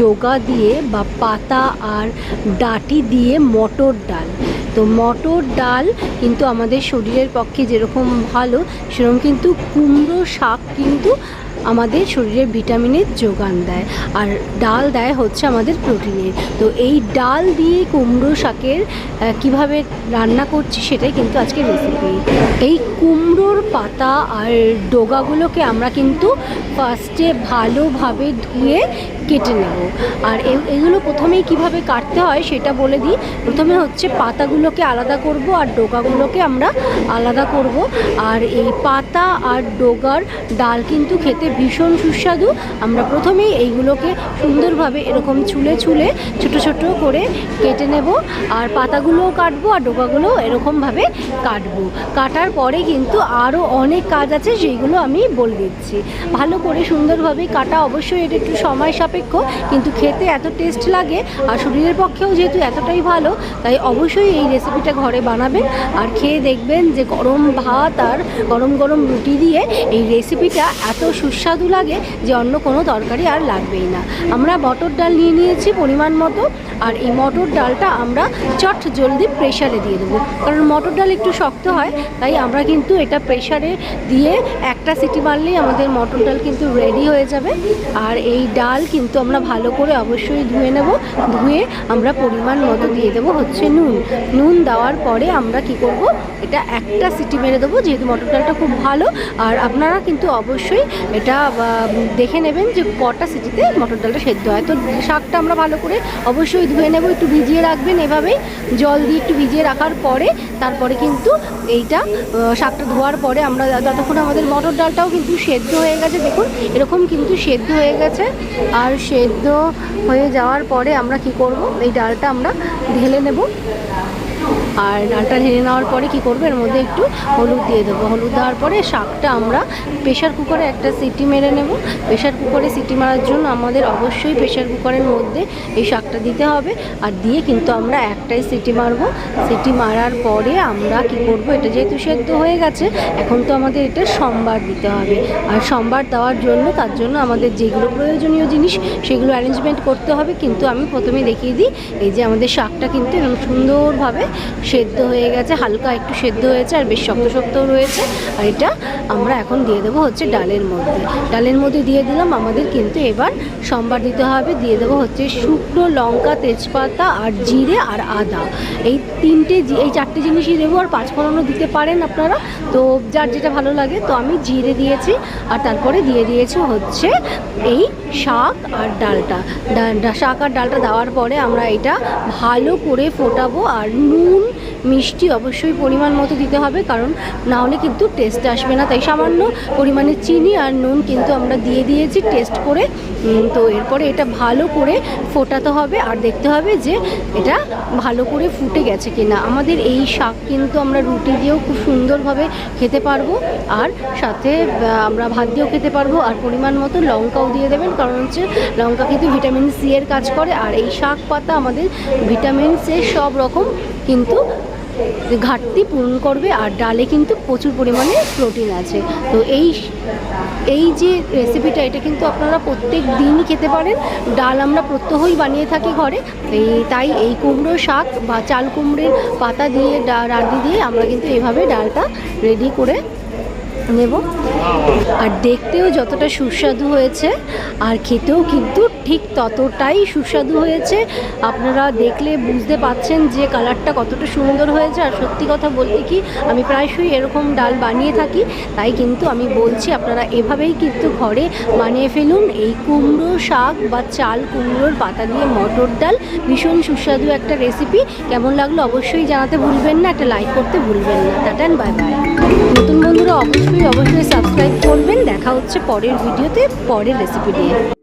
ডোগা দিয়ে বা পাতা আর ডাটি দিয়ে মটর ডাল। তো মটর ডাল কিন্তু আমাদের শরীরের পক্ষে যেরকম ভালো, সেরকম কিন্তু কুমড়ো শাক কিন্তু আমাদের শরীরে ভিটামিনের যোগান দেয়। আর ডাল দেয় হচ্ছে আমাদের প্রোটিনের তো এই ডাল দিয়ে কুমড়ো শাকের কীভাবে রান্না করছি সেটাই কিন্তু আজকে রেসিপি এই কুমড়োর পাতা আর ডোগাগুলোকে আমরা কিন্তু ফার্স্টে ভালোভাবে ধুয়ে কেটে নেব। আর এগুলো প্রথমেই কীভাবে কাটতে হয় সেটা বলে দিই। প্রথমে হচ্ছে পাতাগুলোকে আলাদা করব আর ডোগাগুলোকে আমরা আলাদা করব। আর এই পাতা আর ডোগার ডাল কিন্তু খেতে ভীষণ সুস্বাদু। আমরা প্রথমেই এইগুলোকে সুন্দরভাবে এরকম ছুলে ছুলে ছোট ছোট করে কেটে নেব আর পাতাগুলোও কাটবো আর ডোকাগুলোও এরকমভাবে কাটবো। কাটার পরে কিন্তু আরও অনেক কাজ আছে সেইগুলো আমি বলে দিচ্ছি। ভালো করে সুন্দরভাবে কাটা অবশ্যই এটা একটু সময় সাপেক্ষ, কিন্তু খেতে এত টেস্ট লাগে আর শরীরের পক্ষেও যেহেতু এতটাই ভালো, তাই অবশ্যই এই রেসিপিটা ঘরে বানাবেন আর খেয়ে দেখবেন যে গরম ভাত আর গরম গরম রুটি দিয়ে এই রেসিপিটা এত সুস্বাদু লাগে, যে অন্য কোনো তরকারি আর লাগবেই না। আমরা মটর ডাল নিয়ে নিয়েছি পরিমাণ মতো, আর এই মটর ডালটা আমরা চট জলদি প্রেশারে দিয়ে দেবো। কারণ মটর ডাল একটু শক্ত হয়, তাই আমরা কিন্তু এটা প্রেশারে দিয়ে একটা সিটি মারলেই আমাদের মটর ডাল কিন্তু রেডি হয়ে যাবে। আর এই ডাল কিন্তু আমরা ভালো করে অবশ্যই ধুয়ে নেব। ধুয়ে আমরা পরিমাণ মতো দিয়ে দেবো হচ্ছে নুন। নুন দেওয়ার পরে আমরা কি করব, এটা একটা সিটি মেরে দেবো, যেহেতু মটর ডালটা খুব ভালো। আর আপনারা কিন্তু অবশ্যই এটা আহ, দেখে নেবেন যে কটা সিটিতে মটর ডালটা সেদ্ধ হয়। তো শাকটা আমরা ভালো করে অবশ্যই ধুয়ে নেব একটু ভিজিয়ে রাখবেন এভাবেই। জল দিয়ে একটু ভিজিয়ে রাখার পরে তারপরে কিন্তু এইটা শাকটা ধোয়ার পরে আমরা যতক্ষণ আমাদের মটর ডালটাও কিন্তু সেদ্ধ হয়ে গেছে। দেখুন এরকম কিন্তু সেদ্ধ হয়ে গেছে। আর সেদ্ধ হয়ে যাওয়ার পরে আমরা কি করব? এই ডালটা আমরা ঢেলে নেব। আর ডালটা ঢেলে নেওয়ার পরে কি করব? এর মধ্যে একটু হলুদ দিয়ে দেবো। হলুদ দেওয়ার পরে শাকটা আমরা প্রেশার কুকারে একটা সিটি মেরে নেব। প্রেশার কুকারে সিটি মারার জন্য আমাদের অবশ্যই প্রেশার কুকারের মধ্যে এই শাকটা দিতে হবে। আর দিয়ে কিন্তু আমরা একটাই সিটি মারবো। সিটি মারার পরে আমরা কি করব? এটা যেহেতু সেদ্ধ হয়ে গেছে, এখন তো আমাদের এটা সম্বার দিতে হবে। আর সম্বার দেওয়ার জন্য, তার জন্য আমাদের যেগুলো প্রয়োজনীয় জিনিস, সেগুলো অ্যারেঞ্জমেন্ট করতে হবে। কিন্তু আমি প্রথমে দেখিয়ে দিই, এই যে আমাদের শাকটা কিন্তু সুন্দরভাবে সেদ্ধ হয়ে গেছে, হালকা একটু সেদ্ধ হয়েছে আর বেশ শক্ত শক্তও রয়েছে। আর এটা আমরা এখন দিয়ে দেবো হচ্ছে ডালের মধ্যে। ডালের মধ্যে দিয়ে দিলাম, আমাদের কিন্তু এবার সম্বার দিতে হবে। দিয়ে দেবো হচ্ছে শুকনো লঙ্কা, তেজপাতা আর জিরে আর আদা। এই তিনটে এই চারটে জিনিসই দেবো আর পাঁচ পাঁচফোড়নও দিতে পারেন আপনারা। তো যার যেটা ভালো লাগে, তো আমি জিরে দিয়েছি। আর তারপরে দিয়ে দিয়েছি হচ্ছে এই শাক আর ডালটা। শাক আর ডালটা দেওয়ার পরে আমরা এটা ভালো করে ফোটাবো আর নুন মিষ্টি অবশ্যই পরিমাণ মতো দিতে হবে, কারণ না হলে কিন্তু টেস্ট আসবে না। তাই সামান্য পরিমাণে চিনি আর নুন কিন্তু আমরা দিয়ে দিয়েছি টেস্ট করে। তো এরপরে এটা ভালো করে ফোটাতে হবে আর দেখতে হবে যে এটা ভালো করে ফুটে গেছে কিনা। আমাদের এই শাক কিন্তু আমরা রুটি দিয়েও খুব সুন্দরভাবে খেতে পারব আর সাথে আমরা ভাত দিয়েও খেতে পারব। আর পরিমাণ মতো লঙ্কাও দিয়ে দেবেন, কারণ হচ্ছে লঙ্কা কিন্তু ভিটামিন সি এর কাজ করে। আর এই শাক পাতা আমাদের ভিটামিন সি সব রকম কিন্তু ঘাটতি পূরণ করবে আর ডালে কিন্তু প্রচুর পরিমাণে প্রোটিন আছে। তো এই এই যে রেসিপিটা এটা কিন্তু আপনারা প্রত্যেক দিনই খেতে পারেন। ডাল আমরা প্রত্যহই বানিয়ে থাকি ঘরে। এই, তাই এই কুমড়ো শাক বা চাল কুমড়ের পাতা দিয়ে, ডা- রাঁধি দিয়ে আমরা কিন্তু এভাবে ডালটা রেডি করে নেব। আর দেখতেও যতটা সুস্বাদু হয়েছে, আর খেতেও কিন্তু ঠিক ততটাই সুস্বাদু হয়েছে। আপনারা দেখলে বুঝতে পাচ্ছেন যে কালারটা কতটা সুন্দর হয়েছে। আর সত্যি কথা বলতে কি, আমি প্রায়শই এরকম ডাল বানিয়ে থাকি, তাই কিন্তু আমি বলছি আপনারা এভাবেই কিন্তু ঘরে বানিয়ে ফেলুন। এই কুমড়ো শাক বা চাল কুমড়োর পাতা দিয়ে মটর ডাল, ভীষণ সুস্বাদু একটা রেসিপি। কেমন লাগল অবশ্যই জানাতে ভুলবেন না, একটা লাইক করতে ভুলবেন না। টাটান বাই বাই নতুন বন্ধুরা অবশ্যই সাবস্ক্রাইব করবেন। দেখা হচ্ছে পরের ভিডিওতে পরের রেসিপি নিয়ে।